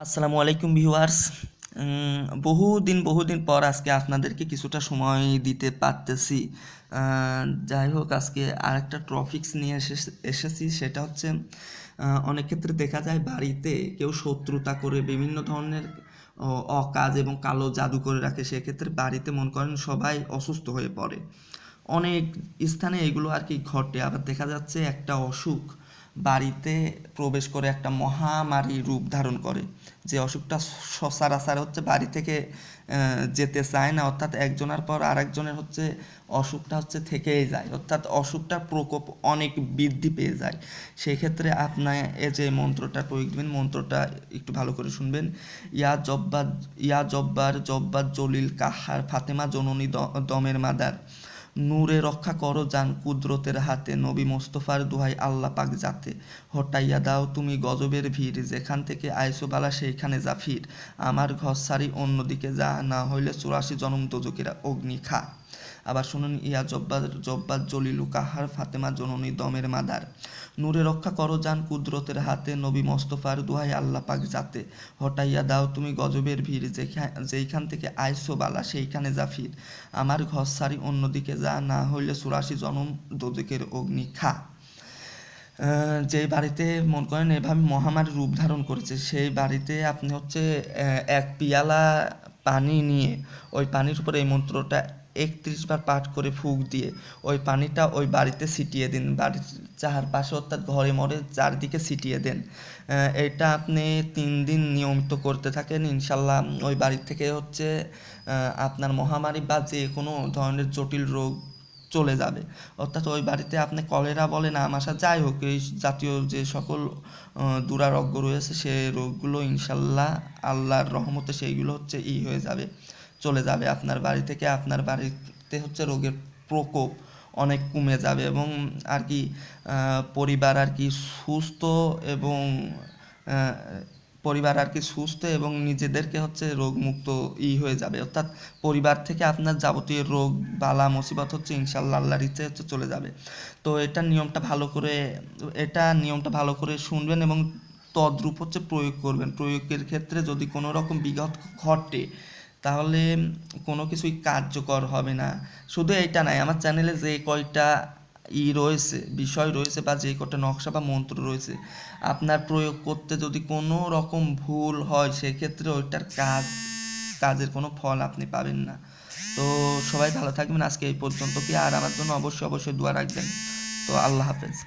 আসসালামু আলাইকুম ভিউয়ার্স। বহুদিন বহুদিন পর আজকে আপনাদেরকে কিছুটা সময় দিতে পারতেছি। যাই হোক, আজকে আরেকটা টপিকস নিয়ে এসে এসেছি। সেটা হচ্ছে অনেক ক্ষেত্রে দেখা যায় বাড়িতে কেউ শত্রুতা করে বিভিন্ন ধরনের অকাজ এবং কালো জাদু করে রাখে, সেক্ষেত্রে বাড়িতে মন করেন সবাই অসুস্থ হয়ে পড়ে। অনেক স্থানে এগুলো আর কি ঘটে। আবার দেখা যাচ্ছে একটা অসুখ বাড়িতে প্রবেশ করে একটা মহামারী রূপ ধারণ করে। যে অসুখটা সচরাচর হচ্ছে বাড়ি থেকে যেতে চায় না। অর্থাৎ একজনের পর আরেকজনের হচ্ছে অসুখটা হচ্ছে থেকেই যায়। অর্থাৎ অসুখটার প্রকোপ অনেক বৃদ্ধি পেয়ে যায়। সেক্ষেত্রে আপনার এ যে মন্ত্রটা প্রয়োগ দেবেন, মন্ত্রটা একটু ভালো করে শুনবেন। ইয়া জব্বার ইয়া জব্বার জব্বার জলিল কাহার ফাতেমা জননী দমের মাদার। নূরে রক্ষা করো যান কুদরতের হাতে, নবী মোস্তফার দোহাই আল্লাহ পাক যাতে। হটাইয়া দাও তুমি গজবের ভিড়, যেখান থেকে আইসো বালা সেইখানে জাফির। আমার ঘর সারি অন্যদিকে যা, না হইলে চুরাশি জনম দোজকেরা অগ্নি খা। আবার শুনুন, ইয়া জব্বার জব্বার জলিলু কাহার ফাতেমা জননী দমের মাদার। নূরে রক্ষা করো যান কুদরতের হাতে, নবী মোস্তফার দুহাই আল্লাহ পাক যাতে হটাইয়া দাও, তুমি গজবের ভিড় যেইখান থেকে আইসো বালা, সেইখানে জাফির আমার ঘর সারি অন্যদিকে যা, না হইলে চুরাশি জনম দোজকের অগ্নি খা। যে বাড়িতে মন করেন এভাবে মহামারী রূপ ধারণ করেছে, সেই বাড়িতে আপনি হচ্ছে এক পিয়ালা পানি নিয়ে, ওই পানির উপরে এই মন্ত্রটা একত্রিশ বার পাঠ করে ফুঁক দিয়ে ওই পানিটা ওই বাড়িতে ছিটিয়ে দিন। বাড়ির চারপাশে অর্থাৎ ঘরে মরে চারদিকে ছিটিয়ে দেন। এটা আপনি তিন দিন নিয়মিত করতে থাকেন। ইনশাল্লাহ ওই বাড়ি থেকে হচ্ছে আপনার মহামারী বা যে কোনো ধরনের জটিল রোগ চলে যাবে। অর্থাৎ ওই বাড়িতে আপনি কলেরা বলেন আমাশা যাই হোক, এই জাতীয় যে সকল দুরারোগ্য রয়েছে, সে রোগগুলো ইনশাল্লাহ আল্লাহর রহমতে সেইগুলো হচ্ছে ই হয়ে যাবে। চলে যাবে, আপনার বাড়ি থেকে আপনার বাড়িতে হচ্ছে রোগের প্রকোপ অনেক কমে যাবে এবং আর কি পরিবার আর কি সুস্থ এবং পরিবার আর কি সুস্থ এবং নিজেদেরকে হচ্ছে রোগমুক্ত ই হয়ে যাবে। অর্থাৎ পরিবার থেকে আপনার যাবতীয় রোগ, বালা, মুসিবত হচ্ছে ইনশাল্লাহ আল্লাহর ইচ্ছে হচ্ছে চলে যাবে। তো এটা নিয়মটা ভালো করে, এটা নিয়মটা ভালো করে শুনবেন এবং তদ্রূপ হচ্ছে প্রয়োগ করবেন। প্রয়োগের ক্ষেত্রে যদি কোনো রকম বিঘত ঘটে তাহলে কোনো কিছুই কার্যকর হবে না। শুধু এটা নাই, আমার চ্যানেলে যে কয়টা ই রয়েছে, বিষয় রয়েছে বা যে কটা নকশা বা মন্ত্র রয়েছে, আপনার প্রয়োগ করতে যদি কোনো রকম ভুল হয়, সেক্ষেত্রে ওইটার কাজ, কাজের কোনো ফল আপনি পাবেন না। তো সবাই ভালো থাকবেন, আজকে এই পর্যন্ত কি? আর আমার জন্য অবশ্যই অবশ্যই দোয়া রাখবেন। তো আল্লাহ হাফেজ।